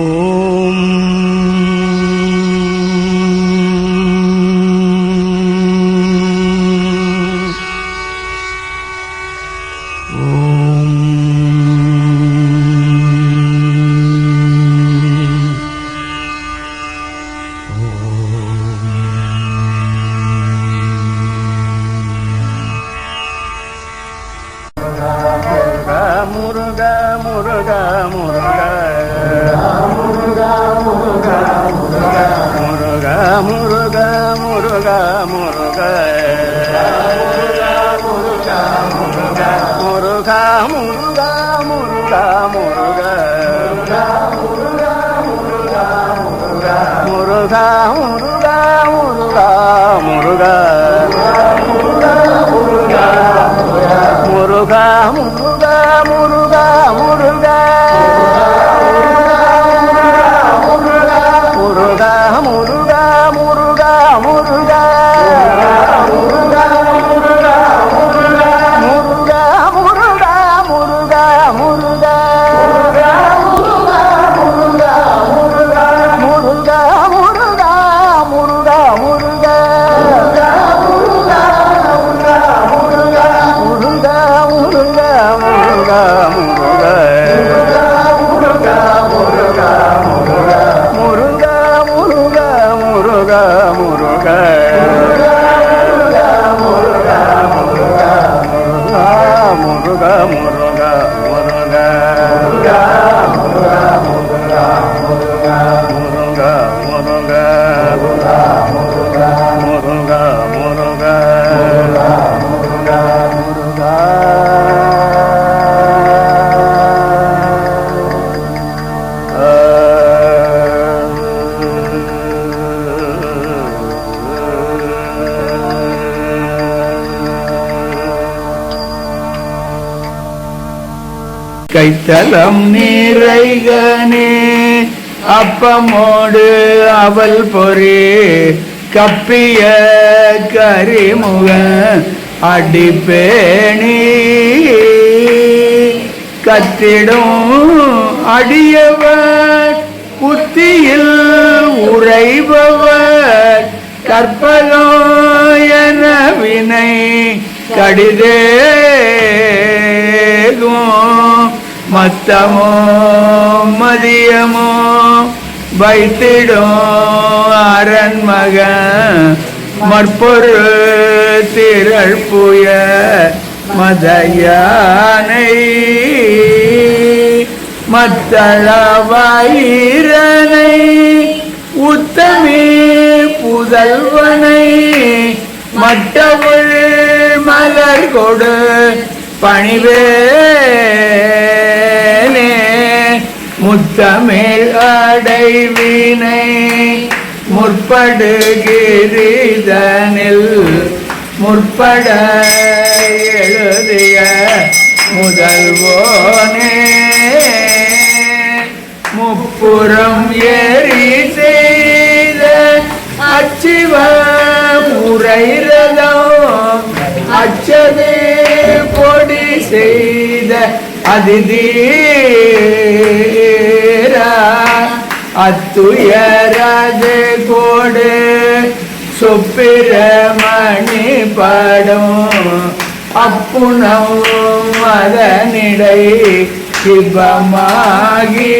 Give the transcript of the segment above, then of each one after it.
Oh. thao है தலம் நீரைகனே அப்பமோடு அவள் பொறி கப்பிய கரிமுக அடிப்பேணி. கத்திடும் அடியவர் புத்தியில் உறைபவர் கற்பலோயன வினை கடிதேகும். மத்தமோ மதியமோ வைத்திடும் அரண்மகன் மற்பொரு திரள் புய மதயானை. மத்தளவாயிரனை உத்தமே புதல்வனை மட்டவுள் மலர் கொடு பணிவே. முத்தமிழ் அடைவினை முற்படுகிறதனில் முற்பட எழுதிய முதல்வோனே முப்புறம் ஏறி செய்த அச்சிவ முறைரதம் அச்சதே பொடி செய்த அது தீர அத்துயரது கோடு சுப்பிரமணி படும் அப்புணவும் அதனிடை சிவமாகி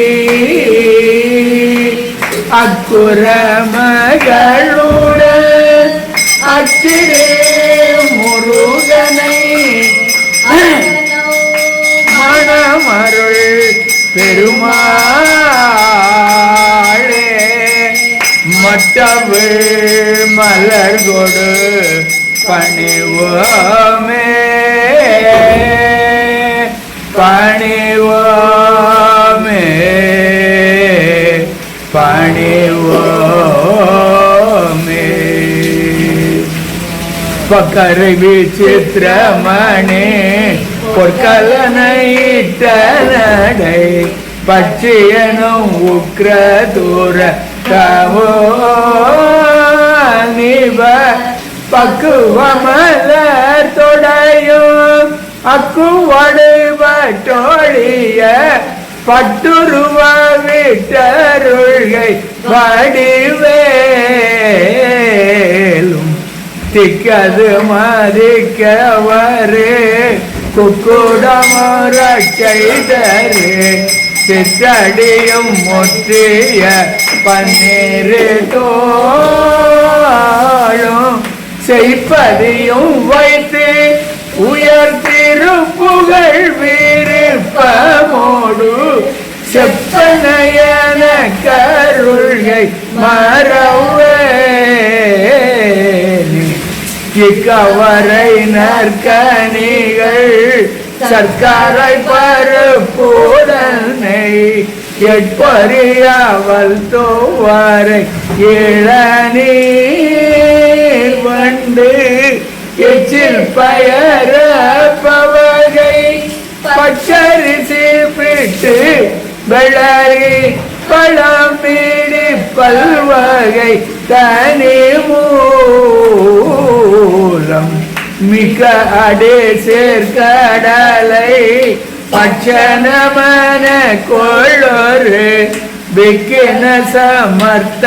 அக்குரமகளுடன் அச்சிரே അമരുൾ പെരുമാളേ മട്ടവിൾ മലർകൊട് പണിവോമേ. പണിവോമേ. പണിവോമേ. പക്കറി വിചിത്രമണേ பொற்கலனையிட்ட நடை பட்சியனும் உக்ர தூர தவோ நிவ பக்குவமலர் தொடையும். அக்குவடுவட்டோழிய பட்டுருவ விட்டருள்கை வடிவேலும் திக்கது மதிக்கவரே. குக்குடமர செய்தரே சித்தடியும் முற்றிய பன்னீரு தோழும் செய்ப்பதியும் வைத்து உயர் திருப்புகழ் விருப்பமோடு செப்பனையன கருள்கை மறவேனி இக்கவரை நற்கணிகள் சர்க்கரை பருப்புடனை எட்பறியாவல் தோவரை இளநீர் வண்டு எச்சில் பயர பவகை பச்சரிசி பிட்டு வெள்ளரி பழம் பீடி பல்வகை தனி மூ மூலம் மிக அடே சேர்க்கடலை பட்சணமன கொள்ளொரு விக்கின சமர்த்த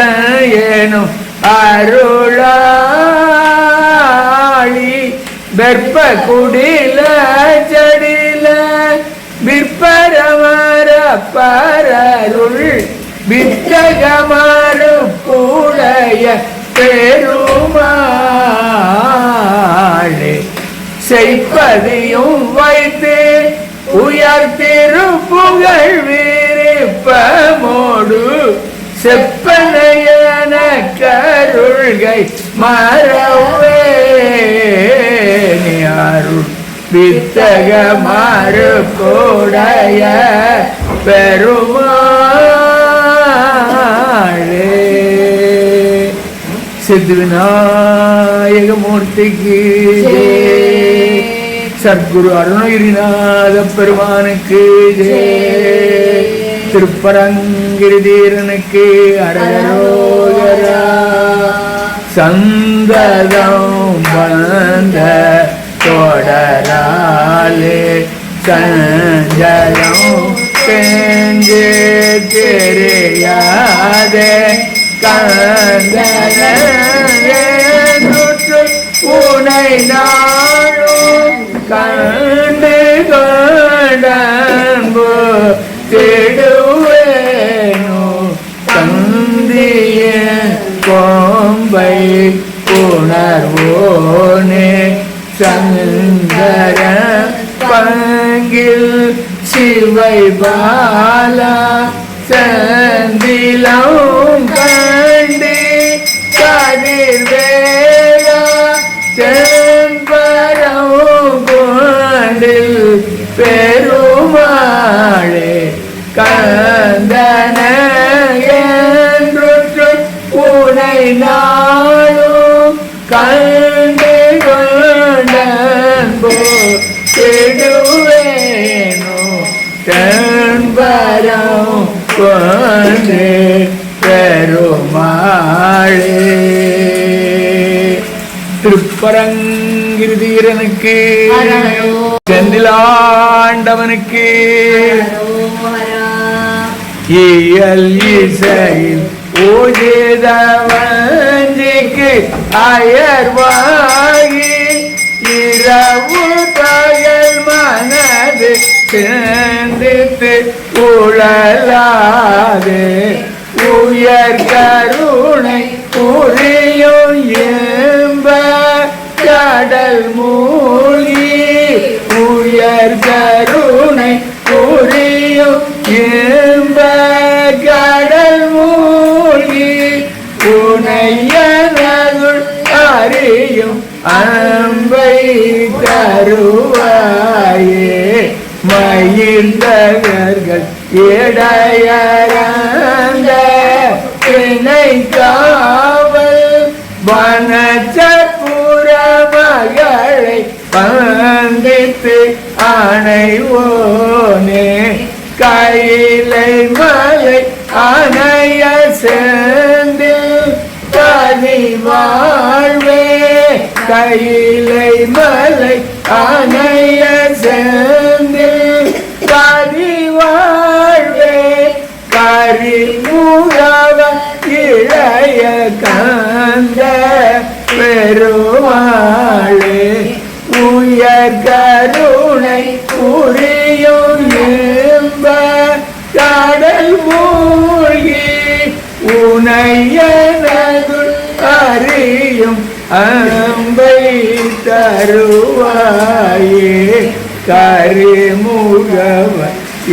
ஏனும் அருளாளி. வெப்ப குடில ஜடில விற்பரமர பரருள் வித்தகமாறு கூடைய பெருமா. செய்ப்பதியும் வைத்து. உயர்த்திரு புகழ் விருப்பமோடு செப்பனையன கருள்கை மறவே அருள் வித்தக மாறு கோடைய பெருமாளே. சித்து விநாயகமூர்த்திக்கு சத்குரு அருணகிரிநாத பெருமானுக்கு திருப்பரங்கிரி தீரனுக்கு அரகரோகரா சந்ததம் வந்த தொடராலே சஞ்சலம் செஞ்சு தெரியாதே. கந்தனு உனை நான் கண்டு கொண்டன்பு தேடுவேனோ தந்திய கோம்பை உணர்வோனே சந்தர பங்கில் சிவை பாலா சந்திலம் கண்டி கதிர்வே கந்தன என்று உனை நாளும் கண்டு கொண்டன்போ கெடுவேனோ தென்பரம் கொண்டு பெருமாளே திருப்பரங்கிருதீரனுக்கு செந்திலாண்டவனுக்கு இயல் இசையில் ஊதிதவஞ்சிக்கு அயர்வாகி இரவு தயல் மனது சிந்தித்து உழலாது. உயர் கருணை புரியும் இன்ப கடல் மூழ்கி. உயர் கரு மயிர்ந்தகர்கள் இடையறந்த காவல் வனச்சபுர மகளை பந்தித்து அணைவோனே. கையிலை மலை அணைய சேர்ந்து தனி வாழ்வே. கையிலை மலை அணைய சேர்ந்து அம்பை தருவாயே கரிமுகவ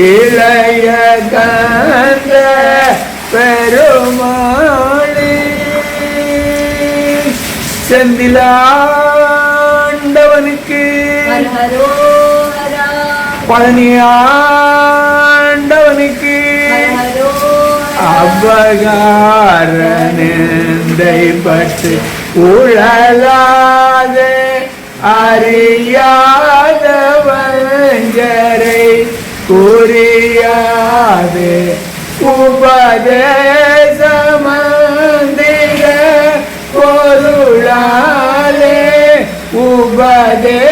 இளைய காந்த பெருமாளே. செந்திலாண்டவனுக்கு பழனியாண்டவனுக்கு அபகார நிந்தை பட்டு உழலாது அறியாத வஞ்சரை புரியாது உபதேசமந்திர பொருளாலே உபதே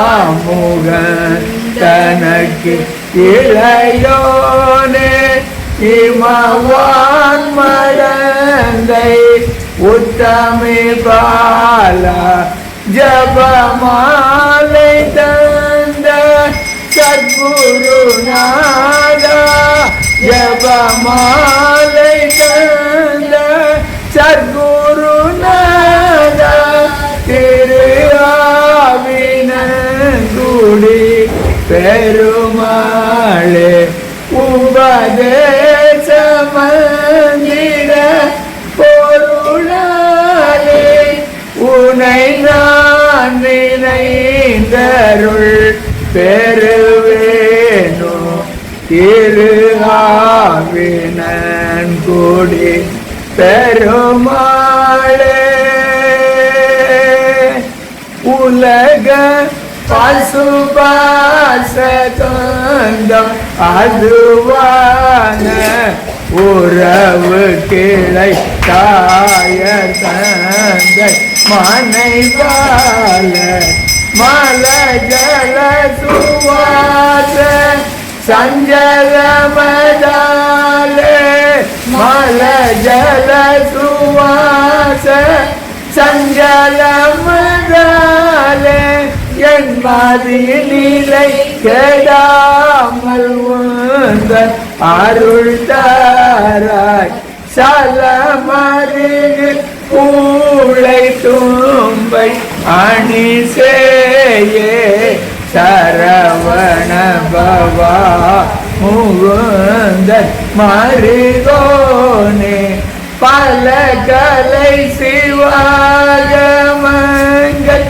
இபமாமுகன் தனக்கு இளையோனே இமவான் மரந்தை உத்தமே பாலா ஜபமாலை தந்த சத்குருநாதா ஜபமாலை தந்த சத்குரு பெருமாளே உபதேசமந்திர பொருளாலே உனை நான் நினைந்தருள் பெறுவேனோ திரு ஆவினன் கூடி பெருமாளே. உலக பசுபாசந்தம் அதுவான உறவு கிளை தாய தந்தை மனைவால மல ஜல சுவாச சஞ்சலமதாலே மல ஜல சுவாச சஞ்சலமதாலே. என் மாதிரிலை கெடாமல் உந்த அருள் தாராய். சலமருகில் பூளை தும்பை அணி சேயே சரவண பவா முகுந்த மருகோனே. பல கலை சிவாகமங்கள்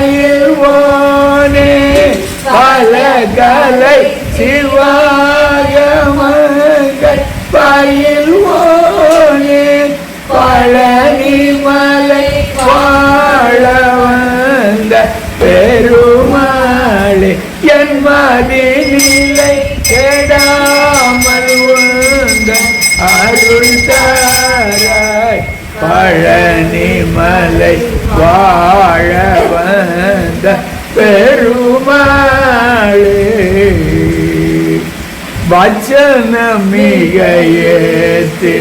பயில்வோனே பல கலை சிவாகமங்கள் பயில்வோனே பழனி மலை வாழ வந்த பெருமாளே என் மதிநிலை கெடாமல் வந்த அருள் தாராய் பழனி மலை வாழ வந்த பெருமாளே. வச்சன மிக ஏத்து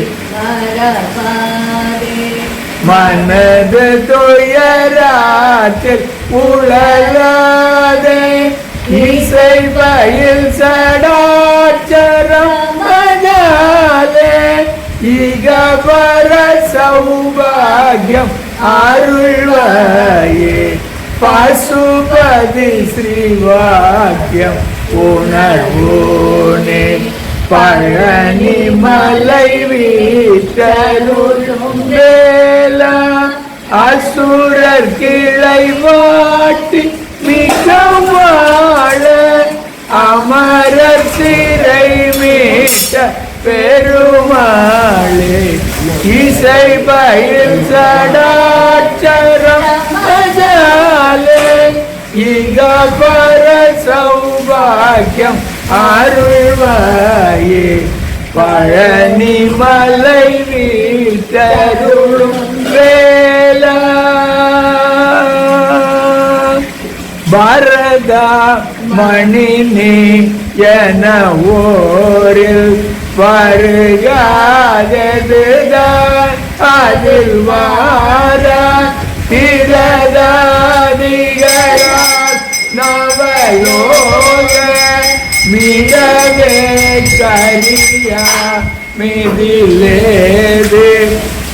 மனது துயராற்றில் உழலாதே. இசை பயில் சடாச்சரம் இகபர சௌபாகியம் அருள்வாயே. பசுபதி ஸ்ரீவாக்கியம் உணர்வோனே. பழனி மலை வீட்டருளும் வேலா அசுரர் கிளை வாட்டி மிக வாழ அமரர் சிறை மீட்ட பெருமாளே இசை பயில் சடாச்சரம் அஜாலே இகபர சௌபாகியம் அருள்வாயே. பழனி மலை வீட்டருளும் வேலா பரதா மணினி என ஓரில் வருகாததுதான் அதில் வார. திரதாதிகரால் நவலோக மிடவே கரியா. மிதிலேது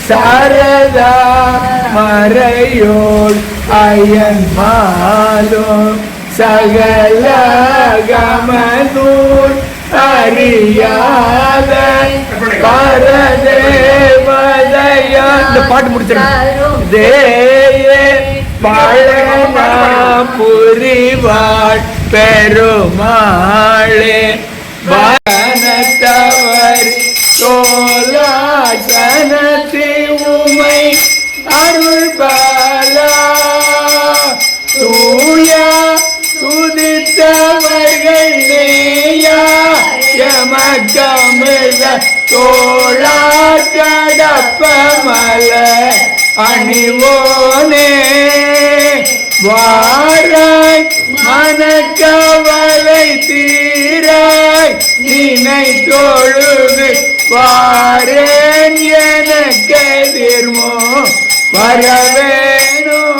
சாரதா மறையோள் அயன் மாலும் சகல கமனூர் அறியாத பரதேவதையா இந்த பாட்டு முடிச்சிருக்கேன் தேயே பழனா புரிவாள் பெருமாளே வனத்தவர் சோலாசனத்தி எமக்கமிழ தோழா கடப்ப மல அணிவோனே. வாராய் மனக்கவலை தீராய் நினை தொழுது வாரேன் எனக்கு எதிர்மோ வரவேணும்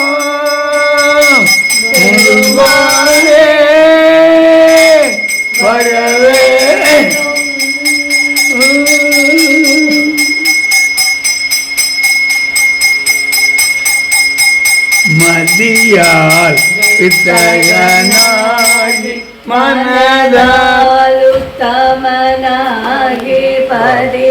மதியால் இத்தகனாகி மனதால் உத்தமனாகி பதி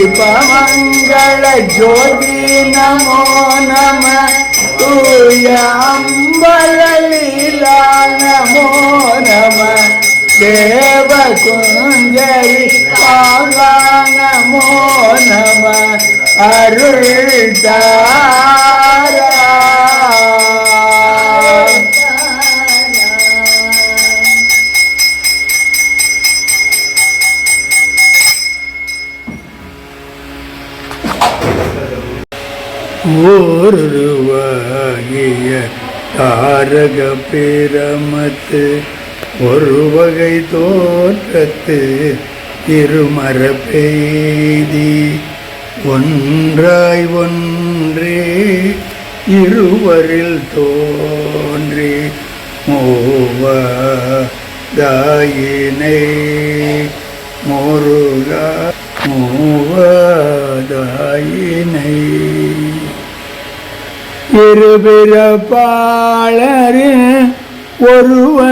ದೀಪಮಂಗಳ ಜ್ಯೋತಿ ನಮೋ ನಮ ತೂಯ ಅಂಬಲ ಲೀಲಾ ನಮೋ ನಮ ದೇವ ಕುಂಜರಿ ಪಾಲ ನಮೋ ನಮ ಅರುಳ್ ஓருருவாகிய தாரக பிரமத்து ஒரு வகை தோற்றத்து இருமர பெய்தி ஒன்றாய் ஒன்றே இருவரில் தோன்றி மூவதாயினை. முருகா மூவதாயினை. இருபிறப்பாளரின் ஒருவாயினை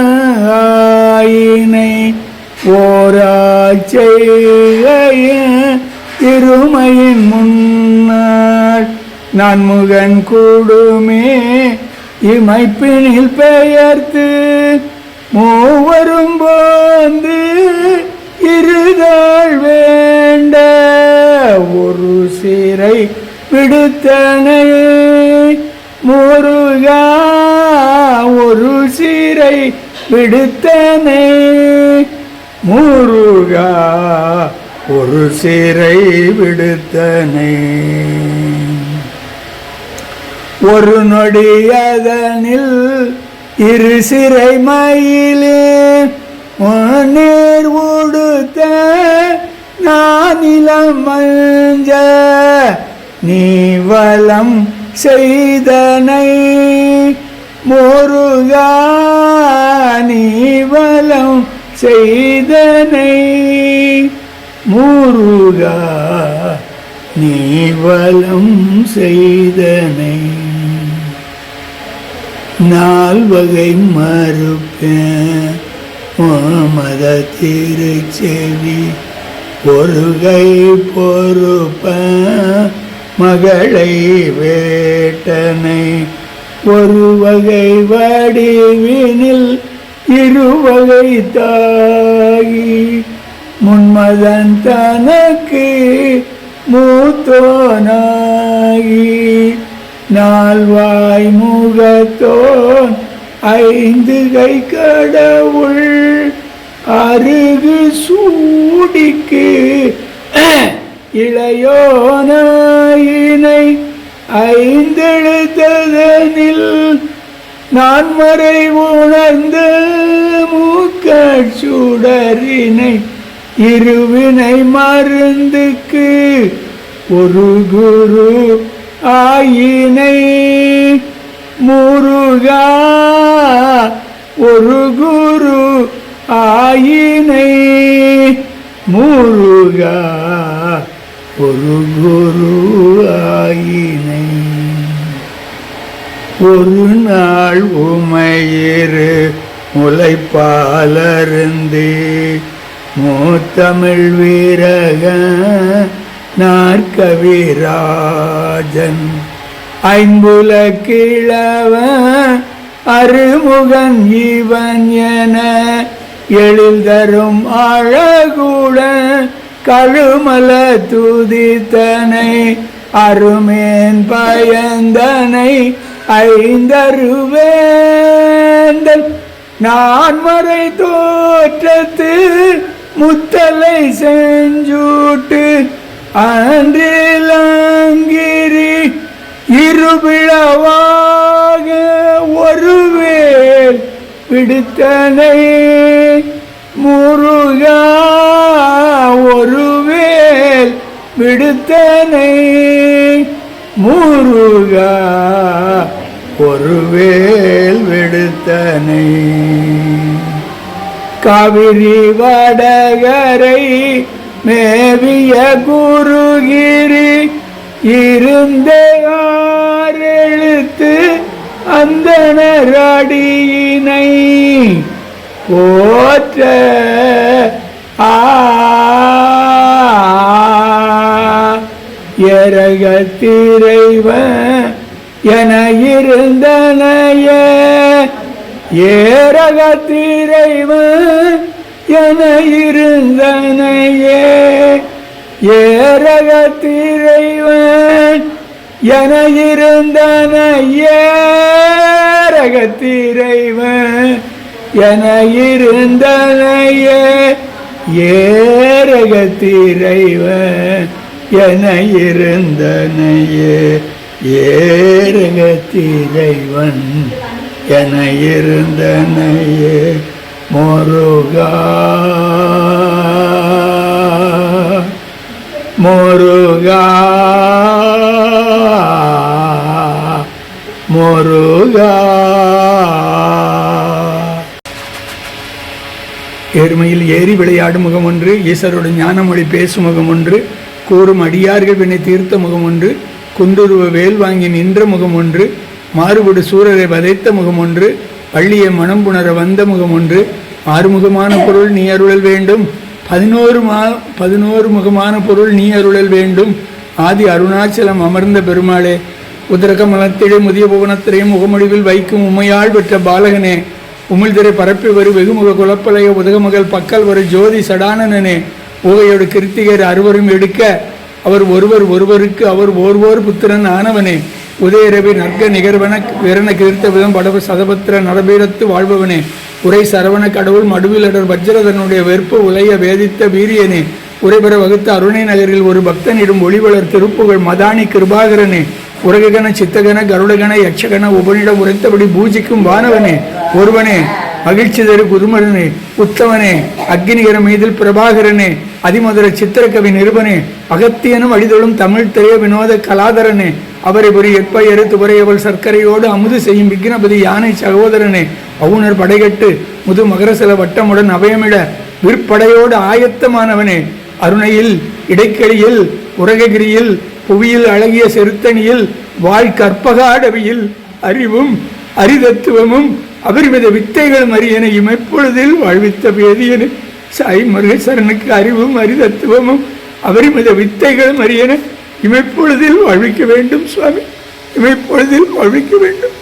ஓராச்செய்கையின் இருமையின் முன்னாள் நான் முகன் கூடுமே இமைப்பினில் பெயர்த்து மூவரும் போந்து இருதாள் வேண்ட ஒரு சீரை விடுத்தனை. முருகா ஒரு சீரை விடுத்தனே. முருகா ஒரு சீரை விடுத்தனே. ஒரு நொடியதனில் இரு சிறை மயிலே நேர் உடுத்த நானிலம் மஞ்ச நீ வலம் செய்தனை முருகா வலம் செய்தனை. முருகா நீவலம் செய்தனை. நால்வகை மறுப்பேன் மத திருச்செவி பொருகை பொறுப்பேன் மகளை வேட்டனை ஒரு வகை வடிவினில் இருவகை தாகி. முன்மதன் தனக்கு மூத்தோனாகி. நால்வாய் முகத்தோன் ஐந்து கை கடவுள் அருகு சூடிக்கு இளையோனாயினை ஐந்தெழுத்ததனில் நான் மறை உணர்ந்த மூக்கச்சுடரினை இருவினை மருந்துக்கு ஒரு குரு ஆயினை. முருகா ஒரு குரு ஆயினை. முருகா. ஒரு குருவாயினை ஒரு நாள் உமையிரு முளைப்பாலருந்து மூத்தமிழ் வீரக நாற்கவிராஜன். ஐம்புல கிழவ அருமுகன் இவன் என எழில் அழகுடன் கழுமல துதித்தனை அருமேன் பயந்தனை ஐந்தருவேந்தன் நான் மறை தோற்றத்து முத்தலை செஞ்சூட்டு அன்றிலங்கிரி இருபிழவாக ஒருவேல் பிடித்தனை முருகா ஒருவேல் விடுத்தனை. முருகா ஒருவேல் விடுத்தனை. காவிரி வடகரை மேவிய குருகிரி இருந்த ஆறெழுத்து அந்தனரடியினை போற்ற ஏரகத்திரைவன் என இருந்தனைய. ஏரகத்திரைவன் என இருந்தனையே. ஏரகத்திரைவன் என இருந்தன ஏரகத்திரைவன் என இருந்தனையே. ஏரகத்திரைவன் என இருந்தனையே. ஏரகத்திரைவன் என இருந்தனையே. முருகா. முருகா. முருகா. எருமையில் ஏறி விளையாடும் முகம் ஒன்று ஈஸ்வரோட ஞானமொழி பேசும் முகம் ஒன்று கூறும் அடியார்கள் வினை தீர்த்த முகம் ஒன்று குண்டுருவ வேல் வாங்கி நின்ற முகம் ஒன்று மாறுபடு சூரரை வதைத்த முகம் ஒன்று பள்ளியை மனம் புணர வந்த முகம் ஒன்று ஆறுமுகமான பொருள் நீ அருளல் வேண்டும் பதினோரு மா பதினோரு முகமான பொருள் நீ அருளல் வேண்டும் ஆதி அருணாச்சலம் அமர்ந்த பெருமாளே உதரக மலத்திலே முதிய புவனத்திலே முகமொழிவில் வைக்கும் உமையாள் பெற்ற பாலகனே உமிழ்திரை பரப்பி வரு வெகுமுக குலப்பலைய உதகமகள் பக்கல் வரும் ஜோதி சடானனனே. ஊகையோடு கிருத்திகர் அறுவரும் எடுக்க அவர் ஒருவர் ஒருவருக்கு அவர் ஓர்வோர் புத்திரன் ஆனவனே. உதயரவி நற்க நிகர்வன விரண கீர்த்த விதம் படவு சதபத்திர நடபீரத்து வாழ்பவனே. உரை சரவண கடவுள் மடுவிலடர் வஜ்ரதனுடைய வெற்பு உலைய வேதித்த வீரியனே. உரைபெற வகுத்த அருணை நகரில் ஒரு பக்தனிடும் ஒளிவளர் திருப்புகழ் மதானி கிருபாகரனே. உரககன சித்தகன கருடகன யட்சகன உபனிடம் உரைத்தபடி பூஜிக்கும் வானவனே. ஒருவனே மகிழ்ச்சி தரு குருமரனே உத்தவனே அக்னிகர மீதில் பிரபாகரனே அதிமதுர சித்திரக்கவி நிருபனே அகத்தியனும் அழிதொழும் தமிழ் திரைய வினோத கலாதரனே அவரை ஒரு எப்பயறு துவரையவள் சர்க்கரையோடு அமுது செய்யும் விக்னபதி யானை சகோதரனே அவுணர் படைகட்டு முது மகரசல வட்டமுடன் அபயமிட விற்படையோடு ஆயத்தமானவனே அருணையில் இடைக்கடியில் உரககிரியில் புவியில் அழகிய செருத்தணியில் வாழ் கற்பகாடவியில் அறிவும் அரிதத்துவமும் அபரிமித வித்தைகளும் அறியன இமைப்பொழுதில் வாழ்வித்த வேதியனு சாய் முருகேசரனுக்கு அறிவும் அரிதத்துவமும் அபரிமித வித்தைகளும் அறியன இமைப்பொழுதில் வாழ்விக்க வேண்டும் சுவாமி. இமைப்பொழுதில் வாழ்விக்க வேண்டும்.